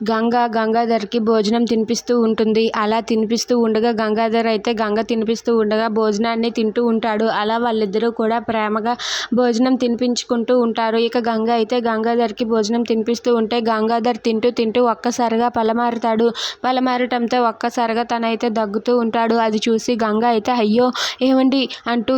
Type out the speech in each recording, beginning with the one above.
గంగ గంగాధర్కి భోజనం తినిపిస్తూ ఉంటుంది. అలా తినిపిస్తూ ఉండగా గంగాధర్ అయితే గంగ తినిపిస్తూ ఉండగా భోజనాన్ని తింటూ ఉంటాడు. అలా వాళ్ళిద్దరూ కూడా ప్రేమగా భోజనం తినిపించుకుంటూ ఉంటారు. ఇక గంగ అయితే గంగాధర్కి భోజనం తినిపిస్తూ ఉంటే గంగాధర్ తింటూ తింటూ ఒక్కసారిగా పలమారుతాడు. పలమారటంతో ఒక్కసారిగా తనైతే దగ్గుతూ ఉంటాడు. అది చూసి గంగ అయితే అయ్యో ఏమండి అంటూ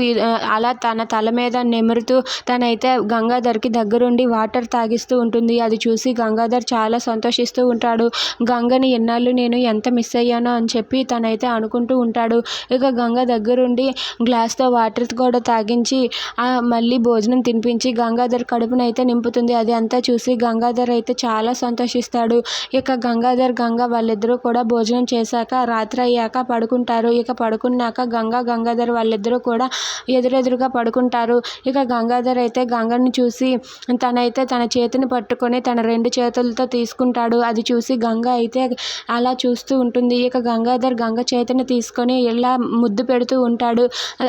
అలా తన తల మీద నిమురుతూ తనైతే గంగాధర్కి దగ్గరుండి వాటర్ తాగిస్తూ ఉంటుంది. అది చూసి గంగాధర్ చాలా సంతోషిస్తూ ఉంటాడు. గంగని ఎన్నాళ్ళు నేను ఎంత మిస్ అయ్యానో అని చెప్పి తనైతే అనుకుంటూ ఉంటాడు. ఇక గంగ దగ్గరుండి గ్లాస్తో వాటర్ కూడా తాగించి మళ్ళీ భోజనం తినిపించి గంగాధర్ కడుపునైతే నింపుతుంది. అది అంతా చూసి గంగాధర్ అయితే చాలా సంతోషిస్తాడు. ఇక గంగాధర్ గంగ వాళ్ళిద్దరూ కూడా భోజనం చేశాక రాత్రి అయ్యాక పడుకుంటారు. ఇక పడుకున్నాక గంగా గంగాధర్ వాళ్ళిద్దరూ కూడా ఎదురెదురుగా పడుకుంటారు. ఇక గంగాధర్ అయితే గంగని చూసి తనైతే తన చేతిని పట్టుకొని తన రెండు చేతులతో తీసుకుంటాడు. అది చూసి గంగ అయితే అలా చూస్తూ ఉంటుంది. ఇక గంగాధర్ గంగ చేతిని తీసుకొని ఇలా ముద్దు పెడుతూ ఉంటాడు.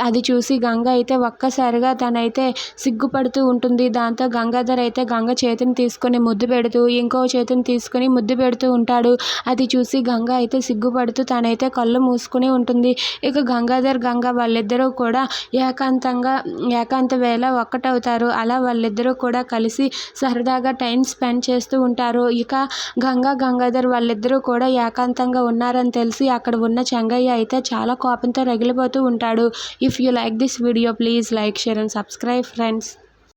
అది చూసి గంగ అయితే ఒక్కసారిగా తనైతే సిగ్గుపడుతూ ఉంటుంది. దాంతో గంగాధర్ అయితే గంగ చేతిని తీసుకొని ముద్దు పెడుతూ ఇంకో చేతిని తీసుకొని ముద్దు పెడుతూ ఉంటాడు. అది చూసి గంగ అయితే సిగ్గుపడుతూ తనైతే కళ్ళు మూసుకుని ఉంటుంది. ఇక గంగాధర్ గంగ వాళ్ళిద్దరూ కూడా ఏకాంతంగా ఏకాంత వేళ ఒక్కటవుతారు. అలా వాళ్ళిద్దరూ కూడా కలిసి సరదాగా టైం స్పెండ్ చేస్తూ ఉంటారు. ఇక గంగా గంగాధర్ వాళ్ళిద్దరూ కూడా ఏకాంతంగా ఉన్నారని తెలిసి అక్కడ ఉన్న చెంగయ్య అయితే చాలా కోపంతో రగిలిపోతూ ఉంటాడు. If you like this video please like share and subscribe friends